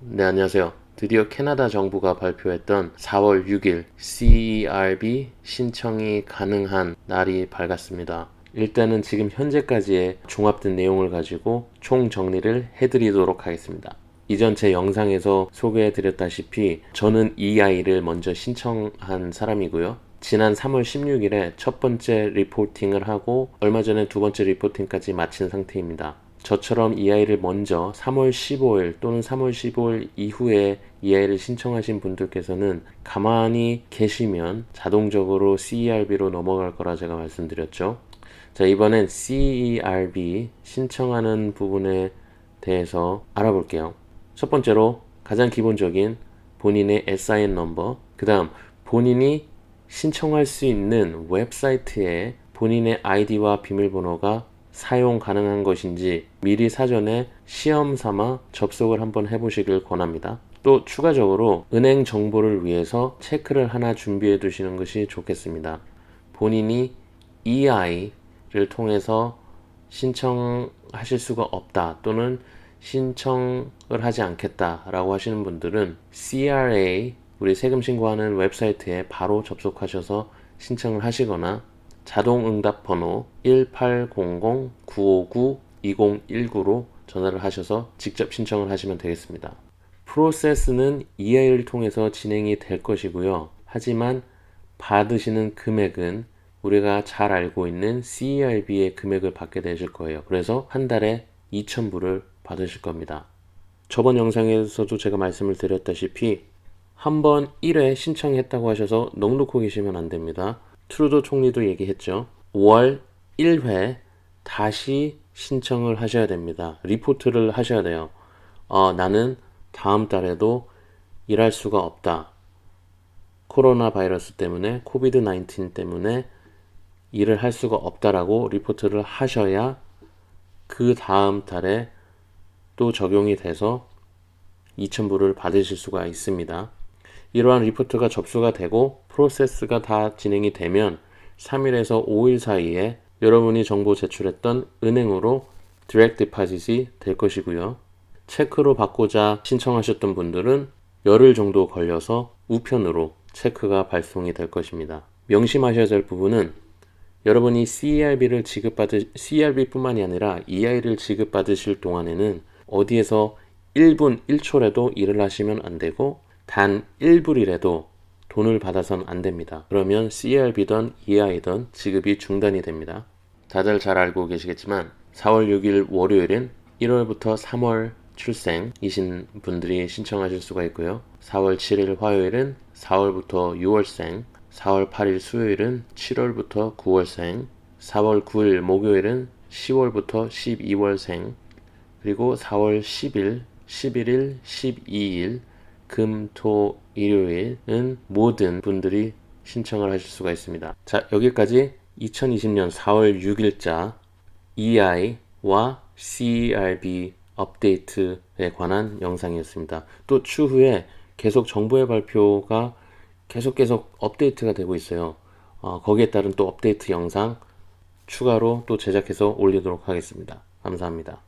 네, 안녕하세요. 드디어 캐나다 정부가 발표했던 4월 6일 CERB 신청이 가능한 날이 밝았습니다. 일단은 지금 현재까지의 종합된 내용을 가지고 총 정리를 해드리도록 하겠습니다. 이전 제 영상에서 소개해드렸다시피 저는 이 아이를 먼저 신청한 사람이고요. 지난 3월 16일에 첫 번째 리포팅을 하고 얼마 전에 두 번째 리포팅까지 마친 상태입니다. 저처럼 이 아이를 먼저 3월 15일 또는 3월 15일 이후에 이 아이를 신청하신 분들께서는 가만히 계시면 자동적으로 CERB로 넘어갈 거라 제가 말씀드렸죠. 자, 이번엔 CERB 신청하는 부분에 대해서 알아볼게요. 첫 번째로 가장 기본적인 본인의 SIN 넘버, 그 다음 본인이 신청할 수 있는 웹사이트에 본인의 아이디와 비밀번호가 사용 가능한 것인지 미리 사전에 시험 삼아 접속을 한번 해보시길 권합니다. 또 추가적으로 은행 정보를 위해서 체크를 하나 준비해 두시는 것이 좋겠습니다. 본인이 EI를 통해서 신청하실 수가 없다 또는 신청을 하지 않겠다라고 하시는 분들은 CRA 우리 세금 신고하는 웹사이트에 바로 접속하셔서 신청을 하시거나 자동응답 번호 1800-959-2019로 전화를 하셔서 직접 신청을 하시면 되겠습니다. 프로세스는 EI를 통해서 진행이 될 것이고요. 하지만 받으시는 금액은 우리가 잘 알고 있는 CERB의 금액을 받게 되실 거예요. 그래서 한 달에 2,000불을 받으실 겁니다. 저번 영상에서도 제가 말씀을 드렸다시피 한번 1회 신청했다고 하셔서 넉놓고 계시면 안 됩니다. 트루도 총리도 얘기했죠. 5월 1회 다시 신청을 하셔야 됩니다. 리포트를 하셔야 돼요. 어, 나는 다음 달에도 일할 수가 없다. 코로나 바이러스 때문에, 코비드 19 때문에 일을 할 수가 없다라고 리포트를 하셔야 그 다음 달에 또 적용이 돼서 2,000불을 받으실 수가 있습니다. 이러한 리포트가 접수가 되고 프로세스가 다 진행이 되면 3일에서 5일 사이에 여러분이 정보 제출했던 은행으로 디렉트 디파짓이 될 것이고요. 체크로 받고자 신청하셨던 분들은 열흘 정도 걸려서 우편으로 체크가 발송이 될 것입니다. 명심하셔야 될 부분은 여러분이 CERB를 지급받으 CERB뿐만이 아니라 EI를 지급받으실 동안에는 어디에서 1분 1초라도 일을 하시면 안 되고 단 1불이라도 돈을 받아선 안 됩니다. 그러면 CRB든 EI든 지급이 중단이 됩니다. 다들 잘 알고 계시겠지만 4월 6일 월요일은 1월부터 3월 출생이신 분들이 신청하실 수가 있고요. 4월 7일 화요일은 4월부터 6월생, 4월 8일 수요일은 7월부터 9월생, 4월 9일 목요일은 10월부터 12월생, 그리고 4월 10일, 11일, 12일, 금, 토, 일요일은 모든 분들이 신청을 하실 수가 있습니다. 자, 여기까지 2020년 4월 6일자 EI와 CERB 업데이트에 관한 영상이었습니다. 또 추후에 계속 정부의 발표가 계속 계속 업데이트가 되고 있어요. 어, 거기에 따른 또 업데이트 영상 추가로 또 제작해서 올리도록 하겠습니다. 감사합니다.